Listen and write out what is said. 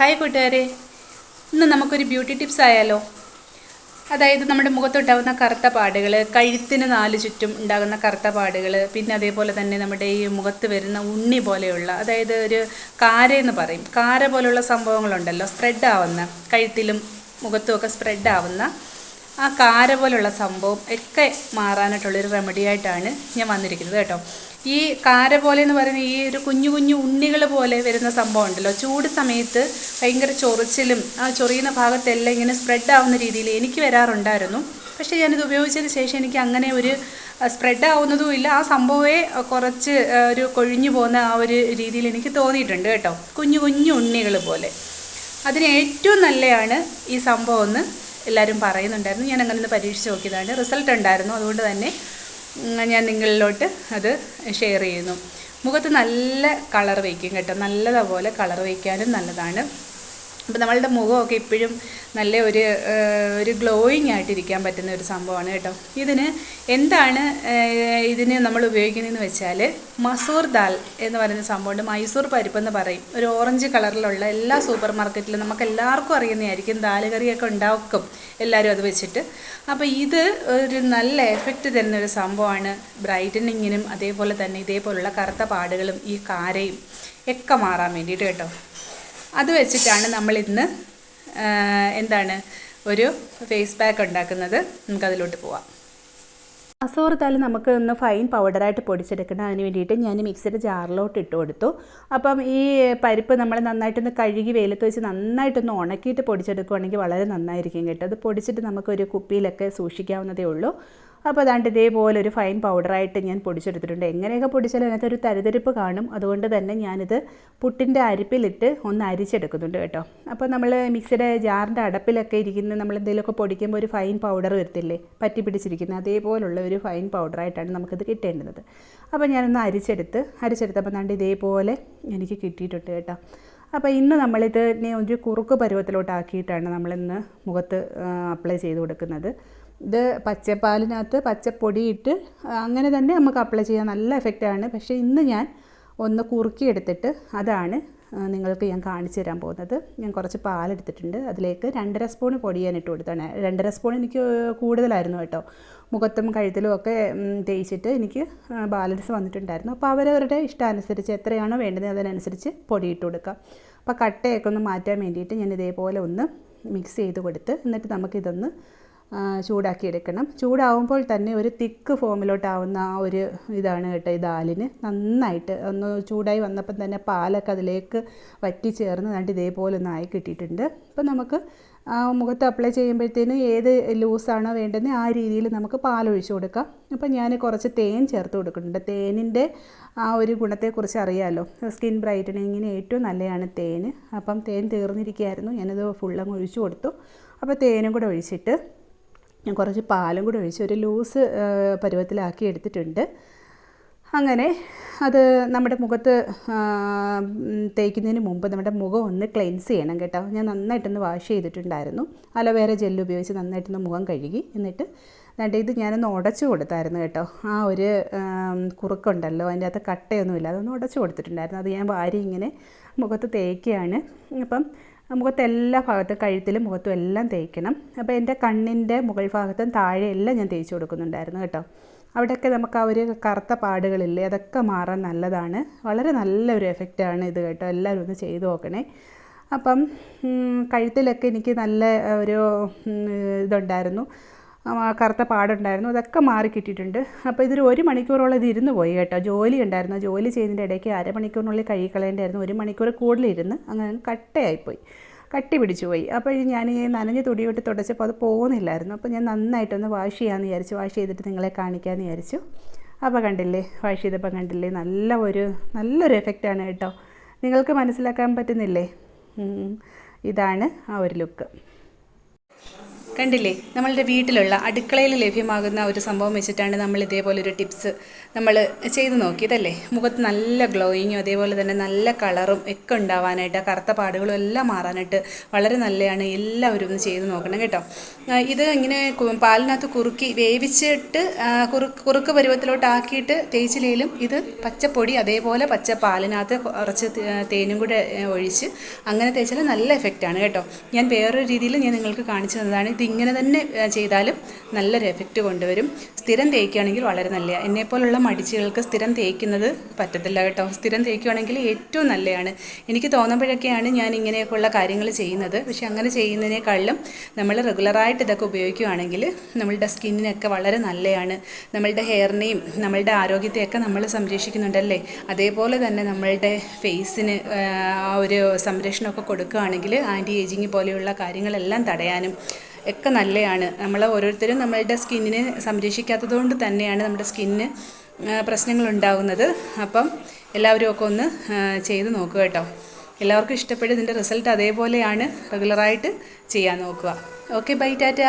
Hi കൂട്ടുകാരെ. ഇന്ന് നമുക്കൊരു ബ്യൂട്ടി ടിപ്സ് ആയാലോ? അതായത് നമ്മുടെ മുഖത്തുണ്ടാകുന്ന കറുത്ത പാടുകൾ കഴുത്തിന് നാല് ചുറ്റും ഉണ്ടാകുന്ന കറുത്ത പാടുകൾ പിന്നെ അതേപോലെ തന്നെ നമ്മുടെ ഈ മുഖത്ത് വരുന്ന ഉണ്ണി പോലെയുള്ള അതായത് ഒരു കാര എന്ന് പറയും. കാര പോലെയുള്ള സംഭവങ്ങളുണ്ടല്ലോ സ്പ്രെഡ് ആവുന്ന കഴുത്തിലും മുഖത്തും ഒക്കെ സ്പ്രെഡ് ആവുന്ന ആ കാര പോലുള്ള സംഭവം ഒക്കെ മാറാനായിട്ടുള്ളൊരു റെമഡി ആയിട്ടാണ് ഞാൻ വന്നിരിക്കുന്നത് കേട്ടോ. ഈ കാര പോലെ എന്ന് പറയുന്ന ഈ ഒരു കുഞ്ഞു കുഞ്ഞു ഉണ്ണികൾ പോലെ വരുന്ന സംഭവം ഉണ്ടല്ലോ. ചൂട് സമയത്ത് ഭയങ്കര ചൊറിച്ചിലും ആ ചൊറിയുന്ന ഭാഗത്തെല്ലാം ഇങ്ങനെ സ്പ്രെഡ് ആവുന്ന രീതിയിൽ എനിക്ക് വരാറുണ്ടായിരുന്നു. പക്ഷേ ഞാനിത് ഉപയോഗിച്ചതിന് ശേഷം എനിക്ക് അങ്ങനെ ഒരു സ്പ്രെഡ് ആവുന്നതും ഇല്ല. ആ സംഭവമേ കുറച്ച് ഒരു കൊഴിഞ്ഞു പോകുന്ന ആ ഒരു രീതിയിൽ എനിക്ക് തോന്നിയിട്ടുണ്ട് കേട്ടോ. കുഞ്ഞു കുഞ്ഞു ഉണ്ണികൾ പോലെ. അതിന് ഏറ്റവും നല്ലതാണ് ഈ സംഭവം എന്ന് എല്ലാവരും പറയുന്നുണ്ടായിരുന്നു. ഞാൻ അങ്ങനെ ഒന്ന് പരീക്ഷിച്ച് നോക്കിയതാണ്. റിസൾട്ട് ഉണ്ടായിരുന്നു. അതുകൊണ്ട് തന്നെ ഞാൻ നിങ്ങളിലോട്ട് അത് ഷെയർ ചെയ്യുന്നു. മുഖത്ത് നല്ല കളർ വയ്ക്കും കേട്ടോ. നല്ലതുപോലെ കളർ വയ്ക്കാനും നല്ലതാണ്. അപ്പോൾ നമ്മളുടെ മുഖമൊക്കെ ഇപ്പോഴും നല്ല ഒരു ഒരു ഗ്ലോയിങ് ആയിട്ടിരിക്കാൻ പറ്റുന്ന ഒരു സംഭവമാണ് കേട്ടോ. ഇതിന് എന്താണ് ഇതിന് നമ്മൾ ഉപയോഗിക്കുന്നതെന്ന് വെച്ചാൽ മസൂർ ദാൽ എന്ന് പറയുന്ന സംഭവമുണ്ട്. മൈസൂർ പരിപ്പെന്ന് പറയും. ഒരു ഓറഞ്ച് കളറിലുള്ള എല്ലാ സൂപ്പർ മാർക്കറ്റിലും നമുക്ക് എല്ലാവർക്കും അറിയുന്നതായിരിക്കും. ദാൽ കറിയൊക്കെ ഉണ്ടാക്കും എല്ലാവരും അത് വെച്ചിട്ട്. അപ്പോൾ ഇത് ഒരു നല്ല എഫക്റ്റ് തരുന്ന ഒരു സംഭവമാണ് ബ്രൈറ്റനിങ്ങിനും അതേപോലെ തന്നെ ഇതേപോലുള്ള കറുത്ത പാടുകളും ഈ കാരയും ഒക്കെ മാറാൻ വേണ്ടിയിട്ട് കേട്ടോ. അത് വെച്ചിട്ടാണ് നമ്മൾ ഇന്ന് എന്താണ് ഒരു ഫേസ് പാക്ക് ഉണ്ടാക്കുന്നത്. നമുക്ക് നമുക്കതിലോട്ട് പോവാം. അസോർത്താൽ നമുക്ക് ഒന്ന് ഫൈൻ പൗഡറായിട്ട് പൊടിച്ചെടുക്കണം അതിന് വേണ്ടിയിട്ട് ഞാൻ മിക്സിയുടെ ജാറിലോട്ട് ഇട്ട് കൊടുത്തു. അപ്പം ഈ പരിപ്പ് നമ്മൾ നന്നായിട്ടൊന്ന് കഴുകി വെയിലത്ത് വെച്ച് നന്നായിട്ടൊന്ന് ഉണക്കിയിട്ട് പൊടിച്ചെടുക്കുകയാണെങ്കിൽ വളരെ നന്നായിരിക്കും കേട്ടോ. അത് പൊടിച്ചിട്ട് നമുക്കൊരു കുപ്പിയിലൊക്കെ സൂക്ഷിക്കാവുന്നതേ ഉള്ളൂ. അപ്പോൾ അതാണ്ട് ഇതേപോലെ ഒരു ഫൈൻ പൗഡറായിട്ട് ഞാൻ പൊടിച്ചെടുത്തിട്ടുണ്ട്. എങ്ങനെയൊക്കെ പൊടിച്ചാലും അതിനകത്ത് ഒരു തരിതരിപ്പ് കാണും. അതുകൊണ്ട് തന്നെ ഞാനിത് പുട്ടിന്റെ അരിപ്പിലിട്ട് ഒന്ന് അരിച്ചെടുക്കുന്നുണ്ട് കേട്ടോ. അപ്പോൾ നമ്മൾ മിക്സിയുടെ ജാറിന്റെ അടപ്പിലൊക്കെ ഇരിക്കുന്ന നമ്മൾ എന്തെങ്കിലുമൊക്കെ പൊടിക്കുമ്പോൾ ഒരു ഫൈൻ പൗഡർ വരത്തില്ലേ? പറ്റി പിടിച്ചിരിക്കുന്ന അതേപോലുള്ള ഒരു ഫൈൻ പൗഡറായിട്ടാണ് നമുക്കിത് കിട്ടേണ്ടത്. അപ്പോൾ ഞാനൊന്ന് അരിച്ചെടുത്ത് അരിച്ചെടുത്തപ്പോൾ ദാണ്ട് ഇതേപോലെ എനിക്ക് കിട്ടിയിട്ടുണ്ട് കേട്ടോ. അപ്പോൾ ഇന്ന് നമ്മളിത് ഒരു കുറുക്ക് പരുവത്തിലോട്ടാക്കിയിട്ടാണ് നമ്മളിന്ന് മുഖത്ത് അപ്ലൈ ചെയ്ത് കൊടുക്കുന്നത്. ഇത് പച്ചപ്പാലിനകത്ത് പച്ചപ്പൊടിയിട്ട് അങ്ങനെ തന്നെ നമുക്ക് അപ്ലൈ ചെയ്യാൻ നല്ല എഫക്റ്റാണ് പക്ഷേ ഇന്ന് ഞാൻ ഒന്ന് കുറുക്കിയെടുത്തിട്ട് അതാണ് നിങ്ങൾക്ക് ഞാൻ കാണിച്ചു തരാൻ പോകുന്നത്. ഞാൻ കുറച്ച് പാലെടുത്തിട്ടുണ്ട്. അതിലേക്ക് രണ്ടര സ്പൂൺ പൊടി ഞാൻ ഇട്ട് കൊടുത്താണ്. രണ്ടര സ്പൂൺ എനിക്ക് കൂടുതലായിരുന്നു കേട്ടോ. മുഖത്തും കഴുത്തിലും ഒക്കെ തേച്ചിട്ട് എനിക്ക് ബാലൻസ് വന്നിട്ടുണ്ടായിരുന്നു. അപ്പോൾ അവരവരുടെ ഇഷ്ടാനുസരിച്ച് എത്രയാണോ വേണ്ടത് അതിനനുസരിച്ച് പൊടി ഇട്ട് കൊടുക്കുക അപ്പോൾ കട്ടയൊക്കെ ഒന്ന് മാറ്റാൻ വേണ്ടിയിട്ട് ഞാൻ ഇതേപോലെ ഒന്ന് മിക്സ് ചെയ്ത് കൊടുത്ത് എന്നിട്ട് നമുക്കിതൊന്ന് ചൂടാക്കി എടുക്കണം ചൂടാവുമ്പോൾ തന്നെ ഒരു തിക്ക് ഫോമിലോട്ടാവുന്ന ആ ഒരു ഇതാണ് കേട്ടോ ഈ ദാലിന്. നന്നായിട്ട് ഒന്ന് ചൂടായി വന്നപ്പം തന്നെ പാലൊക്കെ അതിലേക്ക് വറ്റി ചേർന്ന് കണ്ട് ഇതേപോലെ ഒന്ന് ആയി കിട്ടിയിട്ടുണ്ട്. അപ്പോൾ നമുക്ക് മുഖത്ത് അപ്ലൈ ചെയ്യുമ്പോഴത്തേനും ഏത് ലൂസാണോ വേണ്ടത് ആ രീതിയിൽ നമുക്ക് പാലൊഴിച്ച് കൊടുക്കാം. അപ്പോൾ ഞാൻ കുറച്ച് തേൻ ചേർത്ത് കൊടുക്കുന്നുണ്ട്. തേനിന്റെ ആ ഒരു ഗുണത്തെക്കുറിച്ച് അറിയാമല്ലോ സ്കിൻ ബ്രൈറ്റനിങ്ങിന് ഏറ്റവും നല്ലതാണ് തേൻ. അപ്പം തേൻ തീർന്നിരിക്കുകയായിരുന്നു. ഞാനത് ഫുള്ളങ്ങ് ഒഴിച്ചു കൊടുത്തു. അപ്പോൾ തേനും കൂടെ ഒഴിച്ചിട്ട് ഞാൻ കുറച്ച് പാലും കൂടി ഒഴിച്ച് ഒരു ലൂസ് പരുവത്തിലാക്കി എടുത്തിട്ടുണ്ട്. അങ്ങനെ അത് നമ്മുടെ മുഖത്ത് തേക്കുന്നതിന് മുമ്പ് നമ്മുടെ മുഖം ഒന്ന് ക്ലെൻസ് ചെയ്യണം കേട്ടോ. ഞാൻ നന്നായിട്ടൊന്ന് വാഷ് ചെയ്തിട്ടുണ്ടായിരുന്നു. അലോവേര ജെല്ല് ഉപയോഗിച്ച് നന്നായിട്ടൊന്ന് മുഖം കഴുകി എന്നിട്ട് എന്നിട്ട് ഇത് ഞാനൊന്ന് ഉടച്ചു കൊടുത്തായിരുന്നു കേട്ടോ. ആ ഒരു കുറുക്കുണ്ടല്ലോ അതിന്റെ അകത്ത് കട്ടയൊന്നുമില്ല അതൊന്ന് ഉടച്ചു കൊടുത്തിട്ടുണ്ടായിരുന്നു. അത് ഞാൻ വാരി ഇങ്ങനെ മുഖത്ത് തേക്കുകയാണ്. അപ്പം മുഖത്ത് എല്ലാ ഭാഗത്തും കഴുത്തിലും മുഖത്തും എല്ലാം തേക്കണം. അപ്പോൾ എന്റെ കണ്ണിന്റെ മുകൾ ഭാഗത്തും താഴെ എല്ലാം ഞാൻ തേച്ച് കൊടുക്കുന്നുണ്ടായിരുന്നു കേട്ടോ. അവിടെയൊക്കെ നമുക്ക് ആ ഒരു കറുത്ത പാടുകളില്ലേ അതൊക്കെ മാറാൻ നല്ലതാണ്. വളരെ നല്ലൊരു എഫക്റ്റാണ് ഇത് കേട്ടോ. എല്ലാവരും ഒന്ന് ചെയ്തു നോക്കണേ. അപ്പം കഴുത്തിലൊക്കെ എനിക്ക് നല്ല ഒരു ഇതുണ്ടായിരുന്നു. കറുത്ത പാടുണ്ടായിരുന്നു. അതൊക്കെ മാറി കിട്ടിയിട്ടുണ്ട്. അപ്പോൾ ഇതൊരു ഒരു മണിക്കൂറോളം ഇത് ഇരുന്ന് പോയി കേട്ടോ. ജോലി ഉണ്ടായിരുന്നു. ജോലി ചെയ്യുന്നതിന്റെ ഇടയ്ക്ക് അരമണിക്കൂറിനുള്ളിൽ കഴുകി കളയേണ്ടായിരുന്നു ഒരു മണിക്കൂർ കൂടുതലിരുന്ന് അങ്ങനെ കട്ടയായിപ്പോയി. കട്ടി പിടിച്ചു പോയി. അപ്പോൾ ഞാൻ ഈ നനഞ്ഞ തുടി വിട്ട് തുടച്ചപ്പോൾ അത് പോകുന്നില്ലായിരുന്നു. അപ്പോൾ ഞാൻ നന്നായിട്ടൊന്ന് വാഷ് ചെയ്യാമെന്ന് വിചാരിച്ചു. വാഷ് ചെയ്തിട്ട് നിങ്ങളെ കാണിക്കാമെന്ന് വിചാരിച്ചു. അപ്പോൾ കണ്ടില്ലേ വാഷ് ചെയ്തപ്പോൾ കണ്ടില്ലേ നല്ല ഒരു നല്ലൊരു എഫക്റ്റാണ് കേട്ടോ. നിങ്ങൾക്ക് മനസ്സിലാക്കാൻ പറ്റുന്നില്ലേ? ഇതാണ് ആ ഒരു ലുക്ക് കണ്ടില്ലേ? നമ്മളുടെ വീട്ടിലുള്ള അടുക്കളയിൽ ലഭ്യമാകുന്ന ഒരു സംഭവം വെച്ചിട്ടാണ് നമ്മൾ ഇതേപോലെ ഒരു ടിപ്സ് നമ്മൾ ചെയ്ത് നോക്കിയതല്ലേ? മുഖത്ത് നല്ല ഗ്ലോയിങ്ങും അതേപോലെ തന്നെ നല്ല കളറും ഒക്കെ ഉണ്ടാവാനായിട്ട് കറുത്ത പാടുകളും എല്ലാം മാറാനായിട്ട് വളരെ നല്ലതാണ് എല്ലാവരും ഒന്ന് ചെയ്ത് നോക്കണം കേട്ടോ. ഇത് ഇങ്ങനെ പാലിനകത്ത് കുറുക്കി വേവിച്ചിട്ട് കുറുക്ക് കുറുക്ക് പരുവത്തിലോട്ടാക്കിയിട്ട് തേച്ചിലേലും ഇത് പച്ചപ്പൊടി അതേപോലെ പച്ച പാലിനകത്ത് കുറച്ച് തേനും കൂടെ ഒഴിച്ച് അങ്ങനെ തേച്ചാൽ നല്ല എഫക്റ്റാണ് കേട്ടോ. ഞാൻ വേറൊരു രീതിയിൽ ഞാൻ നിങ്ങൾക്ക് കാണിച്ചു തന്നതാണ്. ഇത് ഇങ്ങനെ തന്നെ ചെയ്താലും നല്ലൊരു എഫക്റ്റ് കൊണ്ടുവരും. സ്ഥിരം തേക്കുകയാണെങ്കിൽ വളരെ നല്ല എന്നെപ്പോലുള്ള മടിച്ചുകൾക്ക് സ്ഥിരം തേക്കുന്നത് പറ്റത്തില്ല കേട്ടോ. സ്ഥിരം തേക്കുകയാണെങ്കിൽ ഏറ്റവും നല്ലതാണ് എനിക്ക് തോന്നുമ്പോഴൊക്കെയാണ് ഞാൻ ഇങ്ങനെയൊക്കെയുള്ള കാര്യങ്ങൾ ചെയ്യുന്നത്. പക്ഷേ അങ്ങനെ ചെയ്യുന്നതിനേക്കാളും നമ്മൾ റെഗുലറായിട്ട് ഇതൊക്കെ ഉപയോഗിക്കുകയാണെങ്കിൽ നമ്മളുടെ സ്കിന്നിനൊക്കെ വളരെ നല്ലതാണ് നമ്മളുടെ ഹെയറിനെയും നമ്മളുടെ ആരോഗ്യത്തെയൊക്കെ നമ്മൾ സംരക്ഷിക്കുന്നുണ്ടല്ലേ? അതേപോലെ തന്നെ നമ്മളുടെ ഫേസിന് ആ ഒരു സംരക്ഷണമൊക്കെ കൊടുക്കുകയാണെങ്കിൽ ആന്റി ഏജിങ് പോലെയുള്ള കാര്യങ്ങളെല്ലാം തടയാനും ഒക്കെ നല്ലതാണ് നമ്മൾ ഓരോരുത്തരും നമ്മളുടെ സ്കിന്നിനെ സംരക്ഷിക്കാത്തത് കൊണ്ട് തന്നെയാണ് നമ്മുടെ സ്കിന്നിന് പ്രശ്നങ്ങളുണ്ടാകുന്നത് അപ്പം എല്ലാവരും ഒക്കെ ഒന്ന് ചെയ്ത് നോക്കുക കേട്ടോ. എല്ലാവർക്കും ഇഷ്ടപ്പെട്ട് ഇതിന്റെ റിസൾട്ട് അതേപോലെയാണ് റെഗുലറായിട്ട് ചെയ്യാൻ നോക്കുക. Okay bye tata.